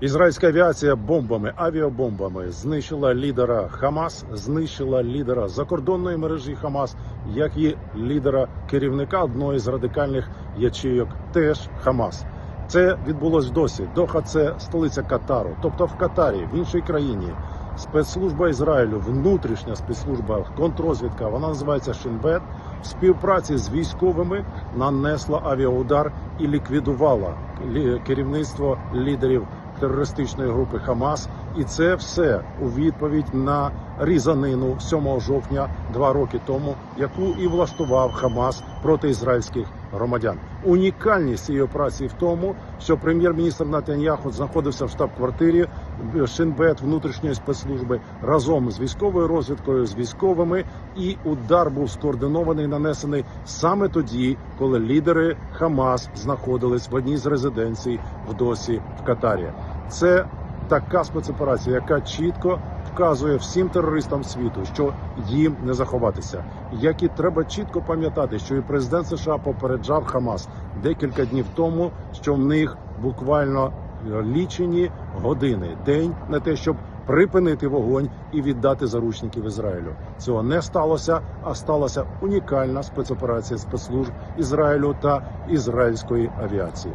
Ізраїльська авіація бомбами, авіабомбами знищила лідера Хамас, знищила лідера закордонної мережі Хамас, як і лідера керівника одної з радикальних ячейок, теж Хамас. Це відбулось досі. Доха це столиця Катару, тобто в Катарі, в іншій країні. Спецслужба Ізраїлю, внутрішня спецслужба, контррозвідка, вона називається Шинбет, в співпраці з військовими нанесла авіаудар і ліквідувала керівництво лідерів терористичної групи Хамас. І це все у відповідь на різанину 7 жовтня два роки тому, яку і влаштував Хамас проти ізраїльських громадян. Унікальність цієї операції в тому, що прем'єр-міністр Натаньяху знаходився в штаб-квартирі Шинбет внутрішньої спецслужби разом з військовою розвідкою, з військовими, і удар був скоординований, нанесений саме тоді, коли лідери Хамас знаходились в одній з резиденцій в досі в Катарі. Це така спецоперація, яка чітко вказує всім терористам світу, що їм не заховатися. Як і треба чітко пам'ятати, що і президент США попереджав Хамас декілька днів тому, що в них буквально лічені години, день на те, щоб припинити вогонь і віддати заручників Ізраїлю. Цього не сталося, а сталася унікальна спецоперація спецслужб Ізраїлю та ізраїльської авіації.